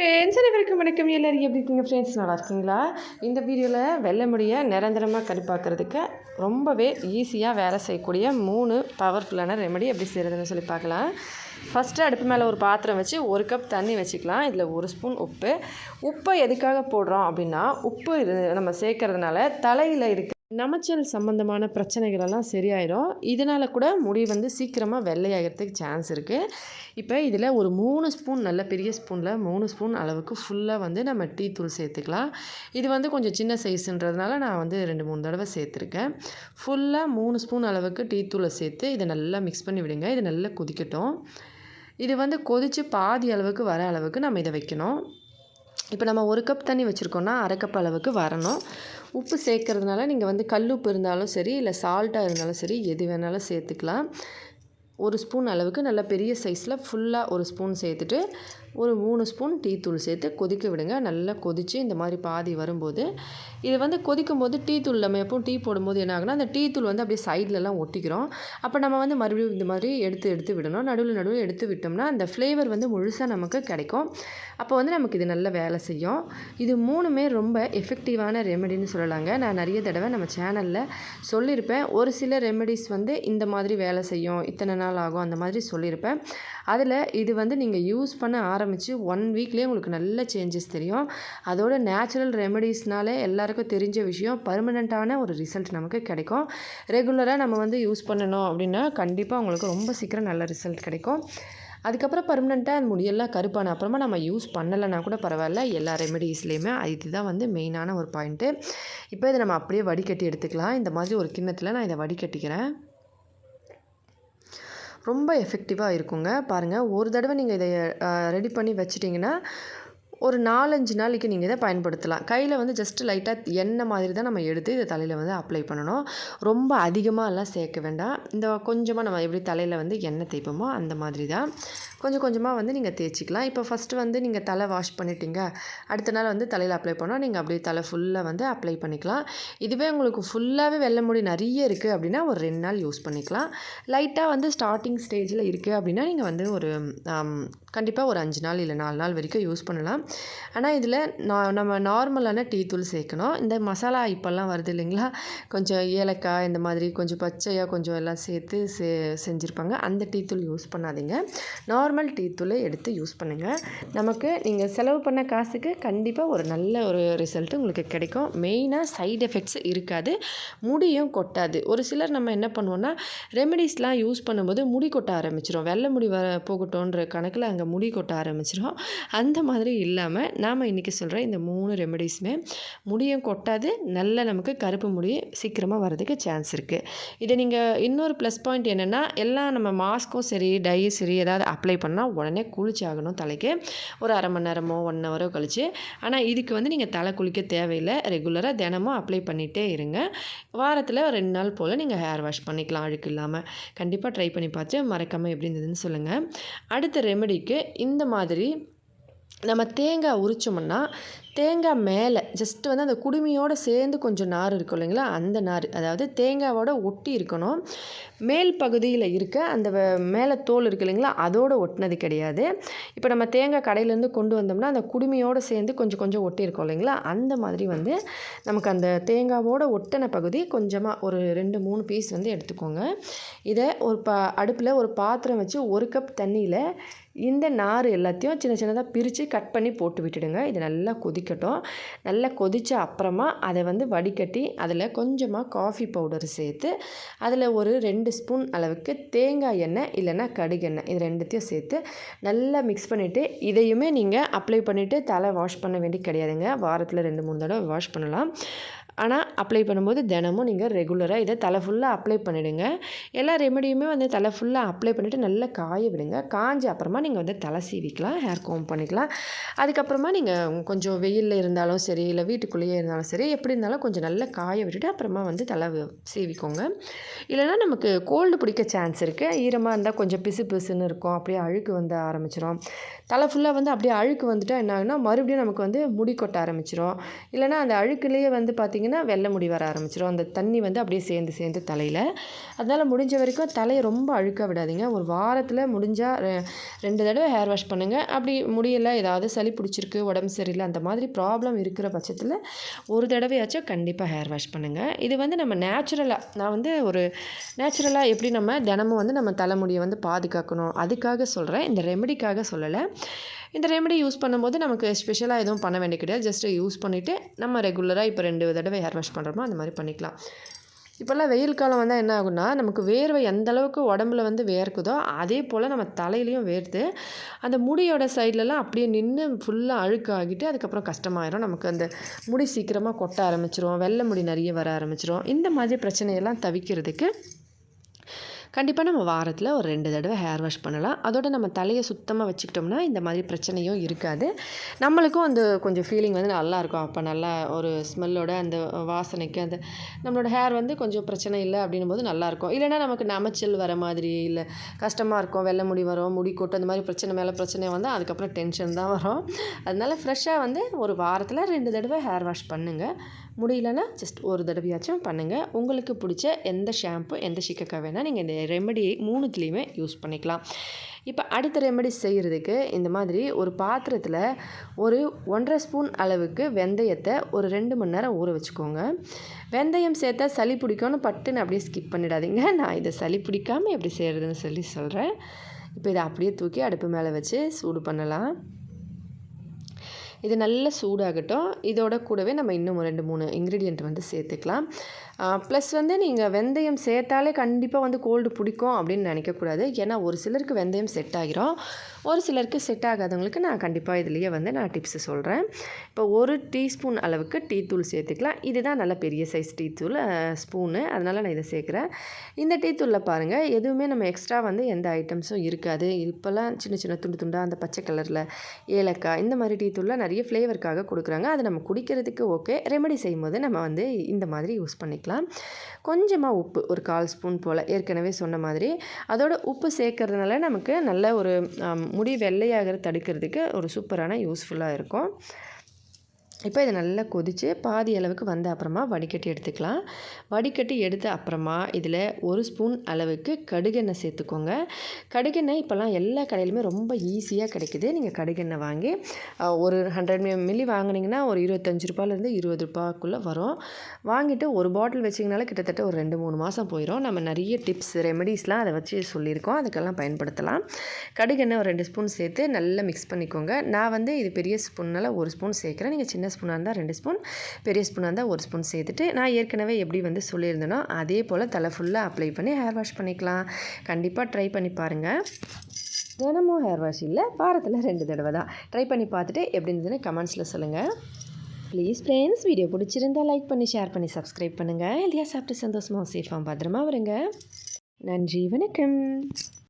Friends அனைவருக்கும் வணக்கம். எல்லாரும் எப்படி இருக்கீங்க? ஃப்ரெண்ட்ஸ் நல்லா இருக்கீங்களா? இந்த வீடியோவில் வெள்ளை முடியை நிரந்தரமாக கருப்பாக்குறதுக்கு ரொம்பவே ஈஸியாக வேலை செய்யக்கூடிய மூணு பவர்ஃபுல்லான ரெமெடி எப்படி செய்கிறதுன்னு சொல்லி பார்க்கலாம். ஃபஸ்ட்டு அடுப்பு மேலே ஒரு பாத்திரம் வச்சு ஒரு கப் தண்ணி வச்சுக்கலாம். இதில் ஒரு ஸ்பூன் உப்பு. உப்பை எதுக்காக போடுறோம் அப்படின்னா உப்பு நம்ம சேர்க்கறதுனால தலையில் இருக்க நமச்சல் சம்மந்தமான பிரச்சனைகள் எல்லாம் சரியாயிடும் இதனால் கூட முடி வந்து சீக்கிரமாக வெள்ளையாகிறதுக்கு சான்ஸ் இருக்குது இப்போ இதில் ஒரு மூணு ஸ்பூன் நல்ல பெரிய ஸ்பூனில் மூணு ஸ்பூன் அளவுக்கு ஃபுல்லாக வந்து நம்ம டீ தூள் சேர்த்துக்கலாம். இது வந்து கொஞ்சம் சின்ன சைஸுன்றதுனால நான் வந்து ரெண்டு மூணு தடவை சேர்த்துருக்கேன். ஃபுல்லாக மூணு ஸ்பூன் அளவுக்கு டீ தூளை சேர்த்து இதை நல்லா மிக்ஸ் பண்ணி விடுங்க. இது நல்லா கொதிக்கட்டும். இது வந்து கொதித்து பாதி அளவுக்கு வர அளவுக்கு நம்ம இதை வைக்கணும். இப்போ நம்ம ஒரு கப் தண்ணி வச்சுருக்கோன்னா அரை கப் அளவுக்கு வரணும். உப்பு சேர்க்கறதுனால நீங்கள் வந்து கல் உப்பு இருந்தாலும் சரி இல்லை சால்ட்டாக இருந்தாலும் சரி எது வேணாலும் சேர்த்துக்கலாம். ஒரு ஸ்பூன் அளவுக்கு நல்ல பெரிய சைஸில் ஃபுல்லாக ஒரு ஸ்பூன் சேர்த்துட்டு ஒரு மூணு ஸ்பூன் டீ தூள் சேர்த்து கொதிக்க விடுங்க. நல்லா கொதித்து இந்த மாதிரி பாதி வரும்போது இது வந்து கொதிக்கும் போது டீ தூள் நம்ம எப்போ டீ போடும்போது என்ன ஆகுனா அந்த டீ தூள் வந்து அப்படியே சைட்லலாம் ஒட்டிக்கிறோம். அப்போ நம்ம வந்து மறுபடியும் இந்த மாதிரி எடுத்து எடுத்து விடணும். நடுவில் நடுவில் எடுத்து விட்டோம்னா அந்த ஃப்ளேவர் வந்து முழுசாக நமக்கு கிடைக்கும். அப்போ வந்து நமக்கு இது நல்ல வேலை செய்யும். இது மூணுமே ரொம்ப எஃபெக்டிவான ரெமெடின்னு சொல்லலாங்க. நான் நிறைய தடவை நம்ம சேனலில் சொல்லியிருப்பேன். ஒரு சில ரெமெடிஸ் வந்து இந்த மாதிரி வேலை செய்யும். இத்தனை நாள் ஆகும் அந்த மாதிரி சொல்லியிருப்பேன். அதில் இது வந்து நீங்கள் யூஸ் பண்ண ஆரம்பித்து ஒன் வீக்லேயே உங்களுக்கு நல்ல சேஞ்சஸ் தெரியும். அதோட நேச்சுரல் ரெமெடிஸ்னாலே எல்லாருக்கும் தெரிஞ்ச விஷயம் பர்மனெண்ட்டான ஒரு ரிசல்ட் நமக்கு கிடைக்கும். ரெகுலராக நம்ம வந்து யூஸ் பண்ணணும் அப்படின்னா கண்டிப்பாக உங்களுக்கு ரொம்ப சீக்கிரம் நல்ல ரிசல்ட் கிடைக்கும். அதுக்கப்புறம் பர்மனெண்ட்டாக அது முடியெல்லாம் கருப்பான அப்புறமா நம்ம யூஸ் பண்ணலைன்னா கூட பரவாயில்ல. எல்லா ரெமெடிஸ்லேயுமே இதுதான் வந்து மெயினான ஒரு பாயிண்ட்டு இப்போ இதை நம்ம அப்படியே வடிகட்டி எடுத்துக்கலாம். இந்த மாதிரி ஒரு கிண்ணத்தில் நான் இதை வடிகட்டிக்கிறேன். ரொம்ப எஃபெக்டிவாக இருக்குங்க. பாருங்கள் ஒரு தடவை நீங்கள் இதை ரெடி பண்ணி வச்சிட்டிங்கன்னா ஒரு நாலஞ்சு நாளைக்கு நீங்கள் இதை பயன்படுத்தலாம். கையில் வந்து ஜஸ்ட்டு லைட்டாக எண்ணெய் மாதிரி தான் நம்ம எடுத்து இதை தலையில் வந்து அப்ளை பண்ணணும். ரொம்ப அதிகமாகலாம் சேர்க்க வேண்டாம். இந்த கொஞ்சமாக நம்ம எப்படி தலையில் வந்து எண்ணெய் தேய்ப்போமோ அந்த மாதிரி தான். கொஞ்சம் கொஞ்சமாக வந்து நீங்கள் தேய்ச்சிக்கலாம். இப்போ ஃபஸ்ட்டு வந்து நீங்கள் தலை வாஷ் பண்ணிட்டீங்க. அடுத்த நாள் வந்து தலையில் அப்ளை பண்ணால் நீங்கள் அப்படியே தலை ஃபுல்லாக வந்து அப்ளை பண்ணிக்கலாம். இதுவே உங்களுக்கு ஃபுல்லாகவே வெள்ளை முடி நிறைய இருக்குது அப்படின்னா ஒரு ரெண்டு நாள் யூஸ் பண்ணிக்கலாம். லைட்டாக வந்து ஸ்டார்டிங் ஸ்டேஜில் இருக்குது அப்படின்னா நீங்கள் வந்து ஒரு கண்டிப்பாக ஒரு அஞ்சு நாள் இல்லை நாலு நாள் வரைக்கும் யூஸ் பண்ணலாம். ஆனால் இதில் நான் நம்ம நார்மலான டீ தூள் சேர்க்கணும். இந்த மசாலா இப்போல்லாம் வருது இல்லைங்களா? கொஞ்சம் ஏலக்காய் இந்த மாதிரி கொஞ்சம் பச்சையாக கொஞ்சம் எல்லாம் சேர்த்து சே செஞ்சுருப்பாங்க. அந்த டீ தூள் யூஸ் பண்ணாதீங்க. நார்மல் டீ தூளை எடுத்து யூஸ் பண்ணுங்கள் நமக்கு நீங்கள் செலவு பண்ண காசுக்கு கண்டிப்பாக ஒரு நல்ல ஒரு ரிசல்ட்டு உங்களுக்கு கிடைக்கும். மெயினாக சைடு எஃபெக்ட்ஸ் இருக்காது. முடியும் கொட்டாது. ஒரு சிலர் நம்ம என்ன பண்ணுவோன்னா ரெமெடிஸ்லாம் யூஸ் பண்ணும்போது முடி கொட்ட ஆரம்பிச்சிடும் வெள்ளை முடி வர போகட்டும்ன்ற கணக்கில் அங்கே முடி கொட்ட ஆரம்பிச்சிடும் அந்த மாதிரி இல்லை. இல்லாமல் நாம் இன்றைக்கி சொல்கிற இந்த மூணு ரெமெடிஸுமே முடியும் கொட்டாது நல்ல நமக்கு கருப்பு முடி சீக்கிரமாக வரதுக்கு சான்ஸ் இருக்குது இதை நீங்கள் இன்னொரு ப்ளஸ் பாயிண்ட் என்னென்னா எல்லாம் நம்ம மாஸ்க்கும் சரி டையும் சரி ஏதாவது அப்ளை பண்ணால் உடனே குளிச்சாகணும் தலைக்கு. ஒரு அரை மணி நேரமோ ஒன் ஹவரோ கழிச்சு. ஆனால் இதுக்கு வந்து நீங்கள் தலை குளிக்க தேவையில்லை. ரெகுலராக தினமும் அப்ளை பண்ணிகிட்டே இருங்க. வாரத்தில் ரெண்டு நாள் போல் நீங்கள் ஹேர் வாஷ் பண்ணிக்கலாம் அழுக்கு இல்லாமல் கண்டிப்பாக ட்ரை பண்ணி பார்த்து மறக்காமல் எப்படி இருந்ததுன்னு சொல்லுங்கள் அடுத்த ரெமெடிக்கு இந்த மாதிரி நம்ம தேங்காய் உரிச்சோம்னா தேங்காய் மேலே ஜஸ்ட் வந்து அந்த குடுமியோடு சேர்ந்து கொஞ்சம் நார் இருக்கும் இல்லைங்களா? அந்த நார் அதாவது தேங்காவோட ஒட்டி இருக்கணும். மேல் பகுதியில் இருக்க அந்த மேலே தோல் இருக்கு இல்லைங்களா? அதோடு ஒட்டினது கிடையாது. இப்போ நம்ம தேங்காய் கடையிலேருந்து கொண்டு வந்தோம்னா அந்த குடுமியோடு சேர்ந்து கொஞ்சம் கொஞ்சம் ஒட்டி இருக்கும் இல்லைங்களா? அந்த மாதிரி வந்து நமக்கு அந்த தேங்காவோட ஒட்டின பகுதி கொஞ்சமாக ஒரு ரெண்டு மூணு பீஸ் வந்து எடுத்துக்கோங்க. இதை ஒரு பா அடுப்பில் ஒரு பாத்திரம் வச்சு ஒரு கப் தண்ணியில் இந்த நார் எல்லாத்தையும் சின்ன சின்னதாக பிரித்து கட் பண்ணி போட்டு விட்டுடுங்க. இது நல்லா கொதிக்கட்டும். நல்லா கொதித்த அப்புறமா அதை வந்து வடிகட்டி அதில் கொஞ்சமாக காஃபி பவுடர் சேர்த்து அதில் ஒரு ரெண்டு ஸ்பூன் அளவுக்கு தேங்காய் எண்ணெய் இல்லைன்னா கடுகெண்ணெய் இது ரெண்டுத்தையும் சேர்த்து நல்லா மிக்ஸ் பண்ணிவிட்டு இதையுமே நீங்கள் அப்ளை பண்ணிவிட்டு தலை வாஷ் பண்ண வேண்டி கிடையாதுங்க. வாரத்தில் ரெண்டு மூணு தடவை வாஷ் பண்ணலாம். ஆனால் அப்ளை பண்ணும்போது தினமும் நீங்கள் ரெகுலராக இதை தலை ஃபுல்லாக அப்ளை பண்ணிவிடுங்க எல்லா ரெமெடியுமே வந்து தலை ஃபுல்லாக அப்ளை பண்ணிவிட்டு நல்லா காய விடுங்க. காஞ்ச அப்புறமா நீங்கள் வந்து தலை சீவிக்கலாம் ஹேர் கோம் பண்ணிக்கலாம். அதுக்கப்புறமா நீங்கள் கொஞ்சம் வெயிலில் இருந்தாலும் சரி இல்லை வீட்டுக்குள்ளேயே இருந்தாலும் சரி எப்படி இருந்தாலும் கொஞ்சம் நல்லா காய விட்டுட்டு அப்புறமா வந்து தலை சீவிக்கோங்க. இல்லைனா நமக்கு கோல்டு பிடிக்க சான்ஸ் இருக்குது ஈரமாக இருந்தால் கொஞ்சம் பிசு பிசுன்னு இருக்கும். அப்படியே அழுக்கு வந்து ஆரம்பிச்சிடும் தலை ஃபுல்லாக வந்து அப்படியே அழுக்கு வந்துட்டால் என்ன ஆகுனா மறுபடியும் நமக்கு வந்து முடி கொட்ட ஆரம்பிச்சிடும் இல்லைனா அந்த அழுக்குலேயே வந்து பார்த்திங்கன்னா பார்த்திங்கன்னா வெள்ளை முடி வர ஆரம்பிச்சிடும் அந்த தண்ணி வந்து அப்படியே சேர்ந்து சேர்ந்து தலையில். அதனால் முடிஞ்ச வரைக்கும் தலையை ரொம்ப அழுக்க விடாதீங்க. ஒரு வாரத்தில் முடிஞ்சால் ரெண்டு தடவை ஹேர் வாஷ் பண்ணுங்கள் அப்படி முடியலை ஏதாவது சளி பிடிச்சிருக்கு உடம்பு சரியில்லை அந்த மாதிரி ப்ராப்ளம் இருக்கிற பட்சத்தில் ஒரு தடவையாச்சும் கண்டிப்பாக ஹேர் வாஷ் பண்ணுங்கள் இது வந்து நம்ம நேச்சுரலாக நான் வந்து ஒரு நேச்சுரலாக எப்படி நம்ம தினமும் வந்து நம்ம தலைமுடியை வந்து பாதுகாக்கணும் அதுக்காக சொல்கிறேன் இந்த ரெமெடிக்காக சொல்லலை. இந்த ரெமெடி யூஸ் பண்ணும்போது நமக்கு ஸ்பெஷலாக எதுவும் பண்ண வேண்டிய கிடையாது. ஜஸ்ட்டு யூஸ் பண்ணிவிட்டு நம்ம ரெகுலராக இப்போ ரெண்டு தடவை ஹேர் வாஷ் பண்ணுறோமோ அந்த மாதிரி பண்ணிக்கலாம். இப்போல்லாம் வெயில் காலம் வந்தால் என்ன ஆகும்னா நமக்கு வேர்வை எந்த அளவுக்கு உடம்புல வந்து வேர்க்குதோ அதே போல் நம்ம தலையிலையும் வேர்த்து அந்த முடியோட சைட்லலாம் அப்படியே நின்று ஃபுல்லாக அழுக்காகிட்டு அதுக்கப்புறம் கஷ்டமாயிரும். நமக்கு அந்த முடி சீக்கிரமாக கொட்ட ஆரம்பிச்சிரும். வெள்ளை முடி நிறைய வர ஆரம்பிச்சிரும். இந்த மாதிரி பிரச்சனையெல்லாம் தவிக்கிறதுக்கு கண்டிப்பாக நம்ம வாரத்தில் ஒரு ரெண்டு தடவை ஹேர் வாஷ் பண்ணலாம். அதோட நம்ம தலையை சுத்தமாக வச்சுக்கிட்டோம்னா இந்த மாதிரி பிரச்சனையும் இருக்காது. நம்மளுக்கும் அந்த கொஞ்சம் ஃபீலிங் வந்து நல்லாயிருக்கும் அப்போ நல்லா ஒரு ஸ்மெல்லோட அந்த வாசனைக்கு அந்த நம்மளோட ஹேர் வந்து கொஞ்சம் பிரச்சனை இல்லை அப்படின்னும் போது நல்லாயிருக்கும் இல்லைனா நமக்கு நமைச்சல் வர மாதிரி இல்லை கஷ்டமாக இருக்கும். வெள்ளை முடி வரும் முடி கொட்டு அந்த மாதிரி பிரச்சனை மேலே பிரச்சனை வந்தால் அதுக்கப்புறம் டென்ஷன் தான் வரும். அதனால் ஃப்ரெஷ்ஷாக வந்து ஒரு வாரத்தில் ரெண்டு தடவை ஹேர் வாஷ் பண்ணுங்கள் முடியலன்னா ஜஸ்ட் ஒரு தடவையாச்சும் பண்ணுங்கள் உங்களுக்கு பிடிச்ச எந்த ஷாம்பு எந்த சிக்கக்காய் வேணால் நீங்கள் இந்த ரெமெடி மூணுத்துலேயுமே யூஸ் பண்ணிக்கலாம். இப்போ அடுத்த ரெமெடி செய்கிறதுக்கு இந்த மாதிரி ஒரு பாத்திரத்தில் ஒரு ஒன்றரை ஸ்பூன் அளவுக்கு வெந்தயத்தை ஒரு ரெண்டு மணி நேரம் ஊற வச்சுக்கோங்க. வெந்தயம் சேர்த்தா சளி பிடிக்கும்னு பட்டுன்னு அப்படியே ஸ்கிப் பண்ணிடாதீங்க. நான் இதை சளி பிடிக்காமல் எப்படி செய்கிறதுன்னு சொல்லி சொல்கிறேன் இப்போ இதை அப்படியே தூக்கி அடுப்பு மேலே வச்சு சூடு பண்ணலாம். இது நல்லா சூடாகட்டும். இதோட கூடவே நம்ம இன்னும் ரெண்டு மூணு இன்க்ரீடியண்ட் வந்து சேர்த்துக்கலாம். ப்ளஸ் வந்து நீங்கள் வெந்தயம் சேர்த்தாலே கண்டிப்பாக வந்து கோல்டு பிடிக்கும் அப்படின்னு நினைக்கக்கூடாது. ஏன்னா ஒரு சிலருக்கு வெந்தயம் செட் ஆகிரும் ஒரு சிலருக்கு செட் ஆகாதவங்களுக்கு நான் கண்டிப்பாக இதுலேயே வந்து நான் டிப்ஸு சொல்கிறேன் இப்போ ஒரு டீஸ்பூன் அளவுக்கு டீ தூள் சேர்த்துக்கலாம். இதுதான் நல்ல பெரிய சைஸ் டீ தூள் ஸ்பூனு அதனால் நான் இதை சேர்க்குறேன். இந்த டீ தூளில் பாருங்கள் எதுவுமே நம்ம எக்ஸ்ட்ரா வந்து எந்த ஐட்டம்ஸும் இருக்காது. இப்போல்லாம் சின்ன சின்ன துண்டு துண்டாக அந்த பச்சை கலரில் ஏலக்காய் இந்த மாதிரி டீ தூளில் நிறைய நிறைய ஃப்ளேவருக்காக கொடுக்குறாங்க. அது நம்ம குடிக்கிறதுக்கு ஓகே. ரெமடி செய்யும் போது நம்ம வந்து இந்த மாதிரி யூஸ் பண்ணிக்கலாம். கொஞ்சமாக உப்பு ஒரு கால் ஸ்பூன் போல் ஏற்கனவே சொன்ன மாதிரி. அதோட உப்பு சேர்க்கறதுனால நமக்கு நல்ல ஒரு முடி வெள்ளையாகிற தடுக்கிறதுக்கு ஒரு சூப்பரான யூஸ்ஃபுல்லாக இருக்கும். இப்போ இதை நல்லா கொதித்து பாதி அளவுக்கு வந்த அப்புறமா வடிகட்டி எடுத்துக்கலாம். வடிகட்டி எடுத்த அப்புறமா இதில் ஒரு ஸ்பூன் அளவுக்கு கடுகெண்ணெய் சேர்த்துக்கோங்க. கடுகெண்ணெய் இப்போல்லாம் எல்லா கடையிலுமே ரொம்ப ஈஸியாக கிடைக்குது. நீங்கள் கடுகெண்ணெய் வாங்கி ஒரு ஹண்ட்ரட் மில்லி வாங்கினீங்கன்னா ஒரு இருபத்தஞ்சி ரூபாயிலேருந்து இருபது ரூபாய்க்குள்ளே வரும். வாங்கிட்டு ஒரு பாட்டில் வச்சிங்கனால கிட்டத்தட்ட ஒரு ரெண்டு மூணு மாதம் போயிடும் நம்ம நிறைய டிப்ஸ் ரெமெடிஸ்லாம் அதை வச்சு சொல்லியிருக்கோம். அதுக்கெல்லாம் பயன்படுத்தலாம். கடுகெண்ணெய் ஒரு ரெண்டு ஸ்பூன் சேர்த்து நல்லா மிக்ஸ் பண்ணிக்கோங்க. நான் வந்து இது பெரிய ஸ்பூன்னால் ஒரு ஸ்பூன் சேர்க்குறேன். நீங்கள் சின்ன சின்ன ஸ்பூனாக இருந்தால் ரெண்டு ஸ்பூன் பெரிய ஸ்பூனாக இருந்தால் ஒரு ஸ்பூன் சேர்த்துட்டு நான் ஏற்கனவே எப்படி வந்து சொல்லியிருந்தேனோ அதே போல் தலை ஃபுல்லாக அப்ளை பண்ணி ஹேர் வாஷ் பண்ணிக்கலாம். கண்டிப்பாக ட்ரை பண்ணி பாருங்கள் தினமும் ஹேர் வாஷ் இல்லை வாரத்தில் ரெண்டு தடவை தான். ட்ரை பண்ணி பார்த்துட்டு எப்படி இருந்ததுன்னு கமெண்ட்ஸில் சொல்லுங்கள் ப்ளீஸ் ஃப்ரெண்ட்ஸ் வீடியோ பிடிச்சிருந்தால் லைக் பண்ணி ஷேர் பண்ணி சப்ஸ்கிரைப் பண்ணுங்கள் இல்லையா சாப்பிட்டு சந்தோஷமாக சேஃபாக பத்திரமா வருங்க நன்றி வணக்கம்.